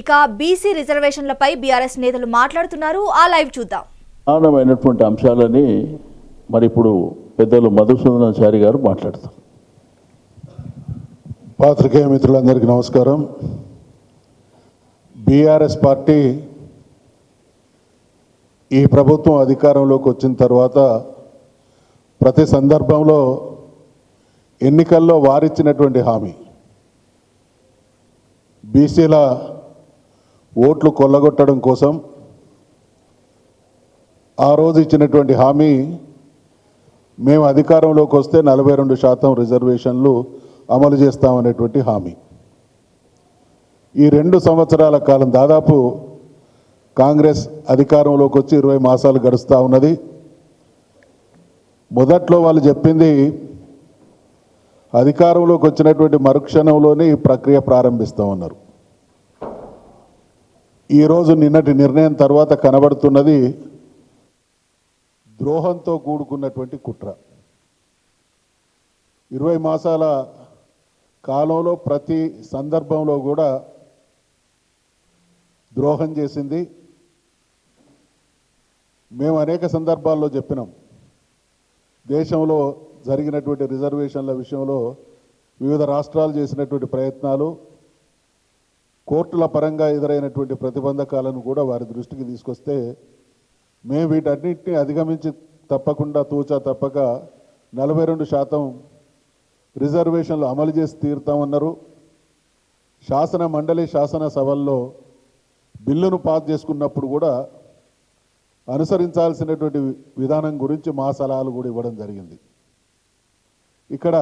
ఇక BC రిజర్వేషన్లపై BRS నేతలు మాట్లాడుతున్నారు. ఆ లైవ్ చూద్దాం. ప్రధానమైనటువంటి అంశాలని మరి ఇప్పుడు పెద్దలు మధుసూదనాచారి గారు మాట్లాడతారు. పాత్రికేయ మిత్రులందరికీ నమస్కారం. బీఆర్ఎస్ పార్టీ ఈ ప్రభుత్వం అధికారంలోకి వచ్చిన తర్వాత ప్రతి సందర్భంలో ఎన్నికల్లో వారిచ్చినటువంటి హామీ. బీసీల ఓట్లు కొల్లగొట్టడం కోసం ఆ రోజు ఇచ్చినటువంటి హామీ మేము అధికారంలోకి వస్తే నలభై రెండు శాతం రిజర్వేషన్లు అమలు చేస్తామనేటువంటి హామీ. ఈ రెండు సంవత్సరాల కాలం దాదాపు కాంగ్రెస్ అధికారంలోకి వచ్చి ఇరవై మాసాలు గడుస్తూ ఉన్నది. మొదట్లో వాళ్ళు చెప్పింది అధికారంలోకి వచ్చినటువంటి మరుక్షణంలోనే ఈ ప్రక్రియ ప్రారంభిస్తామన్నారు. ఈరోజు నిన్నటి నిర్ణయం తర్వాత కనబడుతున్నది ద్రోహంతో కూడుకున్నటువంటి కుట్ర. ఇరవై మాసాల కాలంలో ప్రతి సందర్భంలో కూడా ద్రోహం చేసింది. మేము అనేక సందర్భాల్లో చెప్పినాం. దేశంలో జరిగినటువంటి రిజర్వేషన్ల విషయంలో వివిధ రాష్ట్రాలు చేసినటువంటి ప్రయత్నాలు కోర్టుల పరంగా ఎదురైనటువంటి ప్రతిబంధకాలను కూడా వారి దృష్టికి తీసుకొస్తే మేము వీటన్నిటిని అధిగమించి తప్పకుండా తూచా తప్పక నలభై రెండు శాతం రిజర్వేషన్లు అమలు చేసి తీరుతామన్నారు. శాసన మండలి శాసనసభల్లో బిల్లును పాస్ చేసుకున్నప్పుడు కూడా అనుసరించాల్సినటువంటి విధానం గురించి మా సలహాలు కూడా ఇవ్వడం జరిగింది. ఇక్కడ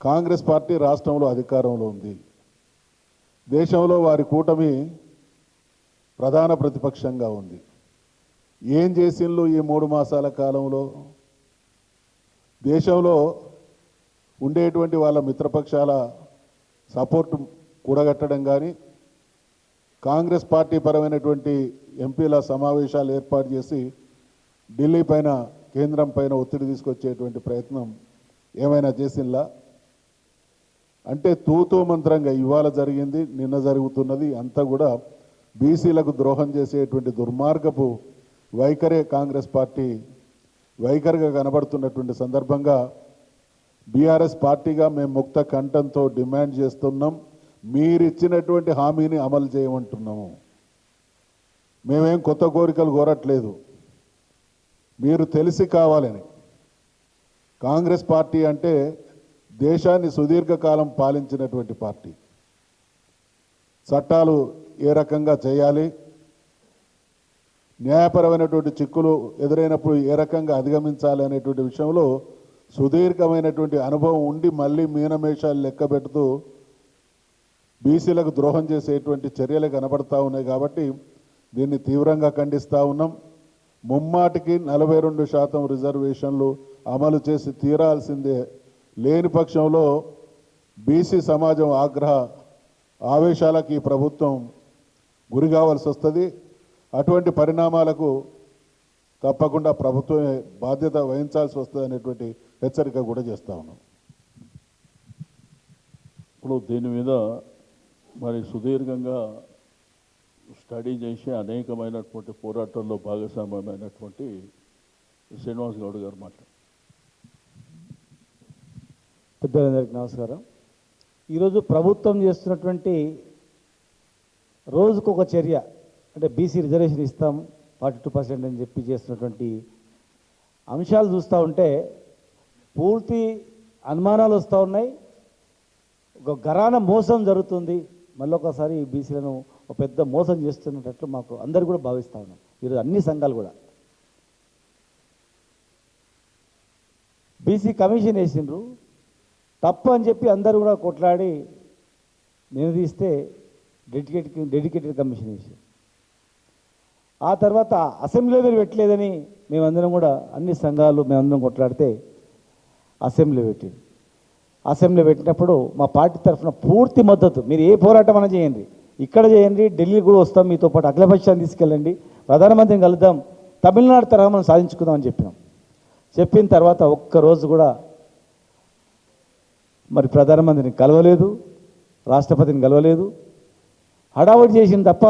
కాంగ్రెస్ పార్టీ రాష్ట్రంలో అధికారంలో ఉంది. దేశంలో వారి కూటమి ప్రధాన ప్రతిపక్షంగా ఉంది. ఏం చేసిండ్లు ఈ మూడు మాసాల కాలంలో? దేశంలో ఉండేటువంటి వాళ్ళ మిత్రపక్షాల సపోర్ట్ కూడగట్టడం కానీ కాంగ్రెస్ పార్టీ పరమైనటువంటి ఎంపీల సమావేశాలు ఏర్పాటు చేసి ఢిల్లీ పైన కేంద్రం పైన ఒత్తిడి తీసుకొచ్చేటువంటి ప్రయత్నం ఏమైనా చేసిందా అంటే తూతూ మంత్రంగా ఇవాళ జరిగింది నిన్న జరుగుతున్నది అంతా కూడా బీసీలకు ద్రోహం చేసేటువంటి దుర్మార్గపు వైఖరే కాంగ్రెస్ పార్టీ వైఖరిగా కనబడుతున్నటువంటి సందర్భంగా బీఆర్ఎస్ పార్టీగా మేము ముక్త కంఠంతో డిమాండ్ చేస్తున్నాం. మీరిచ్చినటువంటి హామీని అమలు చేయమంటున్నాము. మేమేం కొత్త కోరికలు కోరట్లేదు. మీరు తెలిసి కావాలని. కాంగ్రెస్ పార్టీ అంటే దేశాన్ని సుదీర్ఘకాలం పాలించినటువంటి పార్టీ. చట్టాలు ఏ రకంగా చేయాలి? న్యాయపరమైనటువంటి చిక్కులు ఎదురైనప్పుడు ఏ రకంగా అధిగమించాలి అనేటువంటి విషయంలో సుదీర్ఘమైనటువంటి అనుభవం ఉండి మళ్ళీ మీనమేషాలు లెక్క పెడుతూ బీసీలకు ద్రోహం చేసేటువంటి చర్యలు కనబడతా ఉన్నాయి కాబట్టి దీన్ని తీవ్రంగా ఖండిస్తూ ఉన్నాం. ముమ్మాటికి నలభై రెండు శాతం రిజర్వేషన్లు అమలు చేసి తీరాల్సిందే లేని పక్షంలో బీసీ సమాజం ఆగ్రహ ఆవేశాలకు ఈ ప్రభుత్వం గురి కావాల్సి వస్తుంది. అటువంటి పరిణామాలకు తప్పకుండా ప్రభుత్వమే బాధ్యత వహించాల్సి వస్తుంది అనేటువంటి హెచ్చరిక కూడా చేస్తా ఉన్నాం. ఇప్పుడు దీని మీద మరి సుదీర్ఘంగా స్టడీ చేసి అనేకమైనటువంటి పోరాటంలో భాగస్వామ్యమైనటువంటి శ్రీనివాస్ గౌడ్ గారు మాట్లాడారు. పెద్దలందరికీ నమస్కారం. ఈరోజు ప్రభుత్వం చేస్తున్నటువంటి రోజుకొక చర్య అంటే బీసీ రిజర్వేషన్ ఇస్తాం ఫార్టీ టూ పర్సెంట్ అని చెప్పి చేస్తున్నటువంటి అంశాలు చూస్తూ ఉంటే పూర్తి అనుమానాలు వస్తూ ఉన్నాయి. ఒక గరాన మోసం జరుగుతుంది. మళ్ళీ ఒకసారి బీసీలను ఒక పెద్ద మోసం చేస్తున్నట్లు మాకు అందరు కూడా భావిస్తూ ఉన్నాం. ఈరోజు అన్ని సంఘాలు కూడా. బీసీ కమిషన్ వేసిండ్రు. తప్పు అని చెప్పి అందరూ కూడా కొట్లాడి నిలదీస్తే డెడికేట్ డెడికేటెడ్ కమిషన్ వేసారు ఆ తర్వాత అసెంబ్లీలో మీరు పెట్టలేదని మేమందరం కూడా అన్ని సంఘాలు మేమందరం కొట్లాడితే అసెంబ్లీ పెట్టింది. అసెంబ్లీ పెట్టినప్పుడు మా పార్టీ తరఫున పూర్తి మద్దతు మీరు ఏ పోరాటం అయినా చేయండి. ఇక్కడ చేయండి ఢిల్లీ కూడా వస్తాం మీతో పాటు అఖిలపక్షాన్ని తీసుకెళ్ళండి ప్రధానమంత్రిని కలుద్దాం తమిళనాడు తరహా మనం సాధించుకుందాం అని చెప్పినాం. చెప్పిన తర్వాత ఒక్కరోజు కూడా మరి ప్రధానమంత్రిని కలవలేదు రాష్ట్రపతిని కలవలేదు. హడావుడి చేసింది తప్ప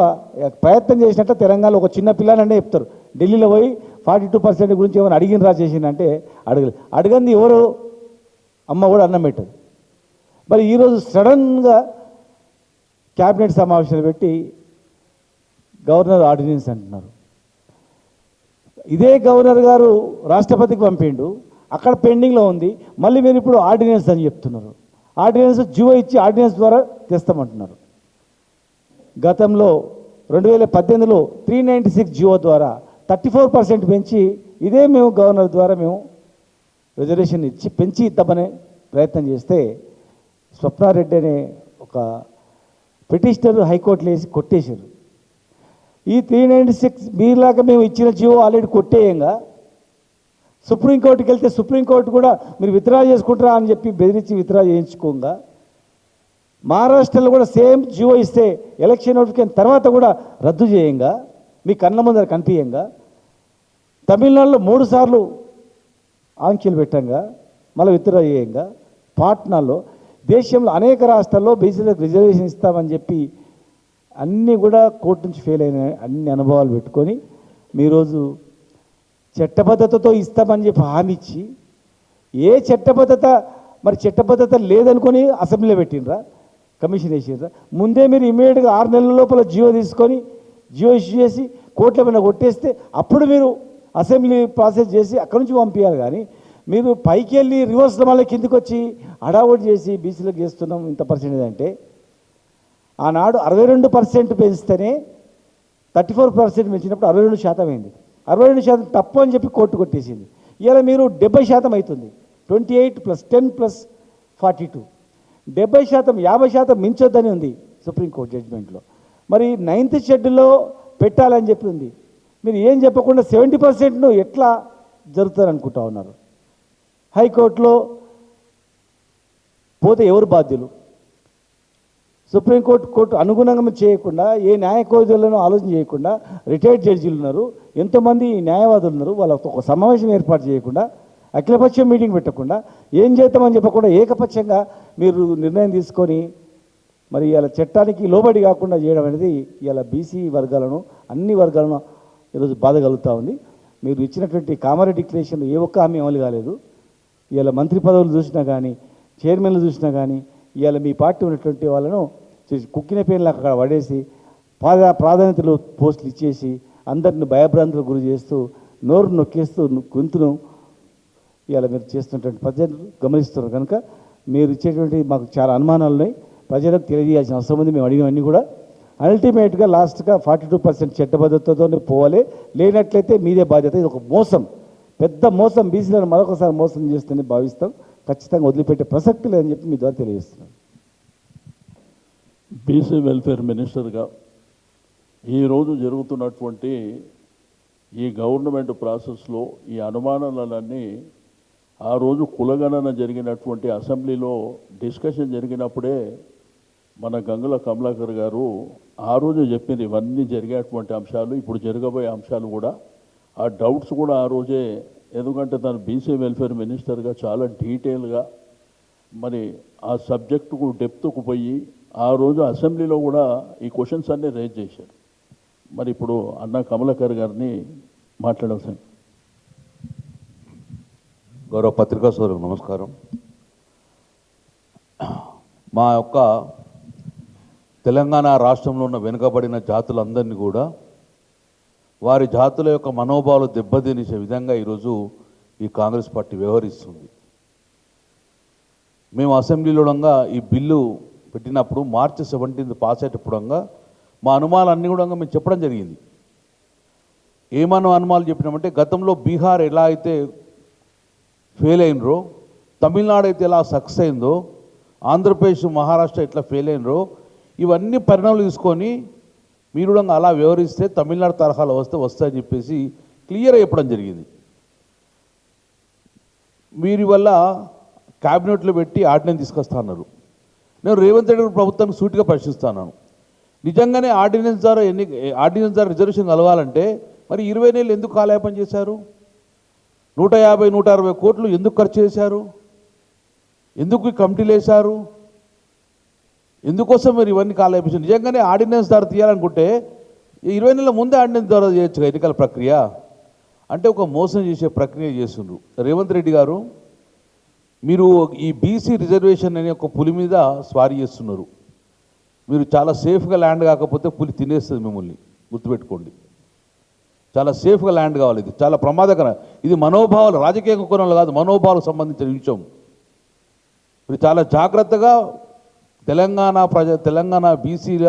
ప్రయత్నం చేసినట్టు తెలంగాణలో ఒక చిన్న పిల్లాననే చెప్తారు. ఢిల్లీలో పోయి ఫార్టీ టూ పర్సెంట్ గురించి ఏమైనా అడిగినరా చేసిందంటే అడగలేదు అడగంది ఎవరు? అమ్మ కూడా అన్నం పెట్టదు. మరి ఈరోజు సడన్గా క్యాబినెట్ సమావేశాలు పెట్టి గవర్నర్ ఆర్డినెన్స్ అంటున్నారు. ఇదే గవర్నర్ గారు రాష్ట్రపతికి పంపిండు. అక్కడ పెండింగ్లో ఉంది. మళ్ళీ మీరు ఇప్పుడు ఆర్డినెన్స్ అని చెప్తున్నారు. ఆర్డినెన్స్ జియో ఇచ్చి ఆర్డినెన్స్ ద్వారా తెస్తామంటున్నారు. గతంలో రెండు వేల పద్దెనిమిదిలో త్రీ నైంటీ సిక్స్ జియో ద్వారా థర్టీ ఫోర్ పర్సెంట్ పెంచి ఇదే మేము గవర్నర్ ద్వారా మేము రిజర్వేషన్ ఇచ్చి పెంచి ఇద్దామనే ప్రయత్నం చేస్తే స్వప్నారెడ్డి అనే ఒక పిటిషనర్ హైకోర్టులో వేసి కొట్టేశారు. ఈ త్రీ నైంటీ సిక్స్ మీలాగా మేము ఇచ్చిన జియో ఆల్రెడీ కొట్టేయంగా సుప్రీంకోర్టుకి వెళ్తే సుప్రీంకోర్టు కూడా మీరు విత్డ్రా చేసుకుంటారా అని చెప్పి బెదిరించి విత్డ్రా చేయించుకోగా. మహారాష్ట్రలో కూడా సేమ్ జియో ఇస్తే ఎలక్షన్ నోటిఫికేషన్ తర్వాత కూడా రద్దు చేయంగా. మీ కళ్ళ ముందర కనిపించంగా తమిళనాడులో మూడు సార్లు ఆంక్షలు పెట్టంగా. మళ్ళీ విత్డ్రా చేయంగా. పాట్నాలో దేశంలో అనేక రాష్ట్రాల్లో బీసీలకు రిజర్వేషన్ ఇస్తామని చెప్పి అన్నీ కూడా కోర్టు నుంచి ఫెయిల్ అయిన అన్ని అనుభవాలు పెట్టుకొని మీరోజు చట్టబద్ధతతో ఇస్తామని చెప్పి హామీ ఇచ్చి ఏ చట్టబద్ధత మరి చట్టబద్ధత లేదనుకొని అసెంబ్లీలో పెట్టినరా కమిషన్ వేసిండ్రా. ముందే మీరు ఇమీడియట్గా ఆరు నెలల లోపల జియో తీసుకొని జియో ఇష్యూ చేసి కోట్ల మీద కొట్టేస్తే అప్పుడు మీరు అసెంబ్లీ ప్రాసెస్ చేసి అక్కడి నుంచి పంపించాలి కానీ మీరు పైకి వెళ్ళి రివర్స్ మళ్ళీ కిందికి వచ్చి హడావుడి చేసి బీసీలకు చేస్తున్నాం ఇంత పర్సెంటేజ్ అంటే ఆనాడు అరవై రెండు పర్సెంట్ పెంచితేనే థర్టీ ఫోర్ పర్సెంట్ పెంచినప్పుడు అరవై రెండు శాతం అయింది. అరవై రెండు శాతం తప్పు అని చెప్పి కోర్టు కొట్టేసింది. ఇలా మీరు డెబ్బై శాతం అవుతుంది. Twenty eight plus ten plus forty two. డెబ్బై శాతం యాభై శాతం మించొద్దని ఉంది సుప్రీంకోర్టు జడ్జిమెంట్లో. మరి నైన్త్ షెడ్యూల్లో పెట్టాలని చెప్పి ఉంది. మీరు ఏం చెప్పకుండా సెవెంటీ పర్సెంట్ను ఎట్లా జరుగుతుంది అనుకుంటా ఉన్నారు? హైకోర్టులో పోతే ఎవరు బాధ్యులు? సుప్రీంకోర్టు కోర్టు అనుగుణంగా చేయకుండా ఏ న్యాయ కోవిధులను ఆలోచన చేయకుండా రిటైర్డ్ జడ్జీలు ఉన్నారు. ఎంతోమంది న్యాయవాదులు ఉన్నారు. వాళ్ళతో ఒక సమావేశం ఏర్పాటు చేయకుండా అఖిలపక్షం మీటింగ్ పెట్టకుండా ఏం చేద్దామని చెప్పకుండా ఏకపక్షంగా మీరు నిర్ణయం తీసుకొని మరి ఇలా చట్టానికి లోబడి కాకుండా చేయడం అనేది ఇలా బీసీ వర్గాలను అన్ని వర్గాలను ఈరోజు బాధ కలుగుతూ ఉంది. మీరు ఇచ్చినటువంటి కామారెడ్డి డిక్లరేషన్ ఏ ఒక్క హామీ అమలు కాలేదు. ఇలా మంత్రి పదవులు చూసినా కానీ చైర్మన్లు చూసినా కానీ ఇవాళ మీ పార్టీ ఉన్నటువంటి వాళ్ళను చేసి కుక్కిన పేర్లు అక్కడ పడేసి ప్రాధా ప్రాధాన్యతలు పోస్టులు ఇచ్చేసి అందరిని భయభ్రాంతులకు గురి చేస్తూ నోరు నొక్కేస్తూ గొంతును ఇవాళ మీరు చేస్తున్నటువంటి ప్రజలు గమనిస్తున్నారు కనుక మీరు ఇచ్చేటువంటి మాకు చాలా అనుమానాలు ఉన్నాయి. ప్రజలకు తెలియజేయాల్సిన అవసరం ఉంది. మేము అడిగినవన్నీ కూడా అల్టిమేట్గా లాస్ట్గా ఫార్టీ టూ పర్సెంట్ చట్టబద్ధతతో పోవాలి. లేనట్లయితే మీదే బాధ్యత. ఇది ఒక మోసం. పెద్ద మోసం. బీసీలను మరొకసారి మోసం చేస్తుందని భావిస్తాం. ఖచ్చితంగా వదిలిపెట్టే ప్రసక్తి లేదని చెప్పి మీ ద్వారా తెలియజేస్తున్నాను. బీసీ వెల్ఫేర్ మినిస్టర్గా ఈరోజు జరుగుతున్నటువంటి ఈ గవర్నమెంట్ ప్రాసెస్లో ఈ అనుమానాలన్నీ ఆ రోజు కులగణన జరిగినటువంటి అసెంబ్లీలో డిస్కషన్ జరిగినప్పుడే మన గంగుల కమలాకర్ గారు ఆ రోజు చెప్పింది ఇవన్నీ జరిగేటువంటి అంశాలు ఇప్పుడు జరగబోయే అంశాలు కూడా ఆ డౌట్స్ కూడా ఆ రోజే ఎందుకంటే తను బీసీ వెల్ఫేర్ మినిస్టర్గా చాలా డీటెయిల్గా మరి ఆ సబ్జెక్టుకు డెప్త్కు పోయి ఆ రోజు అసెంబ్లీలో కూడా ఈ క్వశ్చన్స్ అన్నీ రేజ్ చేశారు. మరి ఇప్పుడు అన్న కమలాకర్ గారిని మాట్లాడవలసింది గౌరవ పత్రికా సోదరులకు నమస్కారం. మా యొక్క తెలంగాణ రాష్ట్రంలో ఉన్న వెనుకబడిన జాతులందరినీ కూడా వారి జాతుల యొక్క మనోభావాలు దెబ్బతినిసే విధంగా ఈరోజు ఈ కాంగ్రెస్ పార్టీ వ్యవహరిస్తుంది. మేము అసెంబ్లీలో ఉండగా ఈ బిల్లు పెట్టినప్పుడు మార్చి సెవెంటీన్త్ పాస్ అయ్యేటప్పుడంగా మా అనుమానాలన్నీ కూడా మేము చెప్పడం జరిగింది. ఏమన్నా అనుమానాలు చెప్పినామంటే గతంలో బీహార్ ఎలా అయితే ఫెయిల్ అయినరో తమిళనాడు అయితే ఎలా సక్సెస్ అయిందో ఆంధ్రప్రదేశ్ మహారాష్ట్ర ఎట్లా ఫెయిల్ అయినరో ఇవన్నీ పరిణామాలు తీసుకొని మీరు కూడా అలా వివరిస్తే తమిళనాడు తరహాలో వస్తే వస్తాయని చెప్పేసి క్లియర్గా చెప్పడం జరిగింది. వీరి వల్ల క్యాబినెట్లో పెట్టి ఆర్డినెన్స్ తీసుకొస్తా అన్నారు. నేను రేవంత్ రెడ్డి ప్రభుత్వానికి సూటిగా ప్రశ్నిస్తున్నాను నిజంగానే ఆర్డినెన్స్ ద్వారా ఎన్ని ఆర్డినెన్స్ ద్వారా రిజర్వేషన్ కలవాలంటే మరి ఇరవై నెలలు ఎందుకు కాలేపం చేశారు? నూట యాభై నూట అరవై కోట్లు ఎందుకు ఖర్చు చేశారు? ఎందుకు కమిటీలు వేశారు? ఎందుకోసం మీరు ఇవన్నీ కాలేపించారు నిజంగానే ఆర్డినెన్స్ ద్వారా తీయాలనుకుంటే ఈ ఇరవై నెలల ముందే ఆర్డినెన్స్ ద్వారా చేయొచ్చు ఎన్నికల ప్రక్రియ? అంటే ఒక మోసం చేసే ప్రక్రియ చేస్తుండ్రు. రేవంత్ రెడ్డి గారు మీరు ఈ బీసీ రిజర్వేషన్ అనే ఒక పులి మీద స్వారీ చేస్తున్నారు. మీరు చాలా సేఫ్గా ల్యాండ్ కాకపోతే పులి తినేస్తుంది మిమ్మల్ని. గుర్తుపెట్టుకోండి. చాలా సేఫ్గా ల్యాండ్ కావాలి ఇది. చాలా ప్రమాదకరం. ఇది మనోభావాలు రాజకీయ కోణంలో కాదు మనోభావాలకు సంబంధించిన విషయం మీరు చాలా జాగ్రత్తగా తెలంగాణ ప్రజ తెలంగాణ బీసీల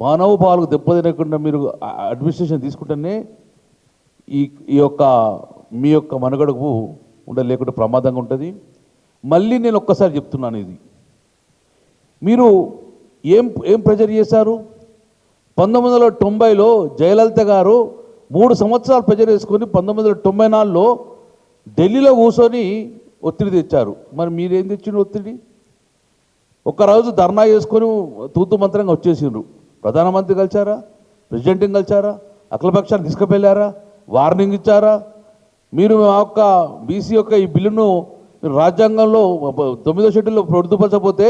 మనోభావాలకు దెబ్బతినకుండా మీరు అడ్మినిస్ట్రేషన్ తీసుకుంటేనే ఈ ఈ యొక్క మీ యొక్క మనుగడకు ఉండలేకుంటే ప్రమాదంగా ఉంటుంది. మళ్ళీ నేను ఒక్కసారి చెప్తున్నాను ఇది. మీరు ఏం ఏం ప్రెజర్ చేశారు? పంతొమ్మిది వందల తొంభైలో జయలలిత గారు మూడు సంవత్సరాలు ప్రెజర్ వేసుకొని పంతొమ్మిది వందల తొంభై నాలుగులో ఢిల్లీలో కూర్చొని ఒత్తిడి తెచ్చారు. మరి మీరేం తెచ్చిన ఒత్తిడి? ఒక్కరోజు ధర్నా చేసుకొని తూతు మంత్రంగా వచ్చేసిండ్రు. ప్రధానమంత్రి కలిచారా ప్రెసిడెంట్ని కలిచారా అఖిలపక్షాన్ని తీసుకువెళ్ళారా? వార్నింగ్ ఇచ్చారా? మీరు మా యొక్క బీసీ యొక్క ఈ బిల్లును మీరు రాజ్యాంగంలో తొమ్మిదో షెడ్యూల్లో పొందుపరచకపోతే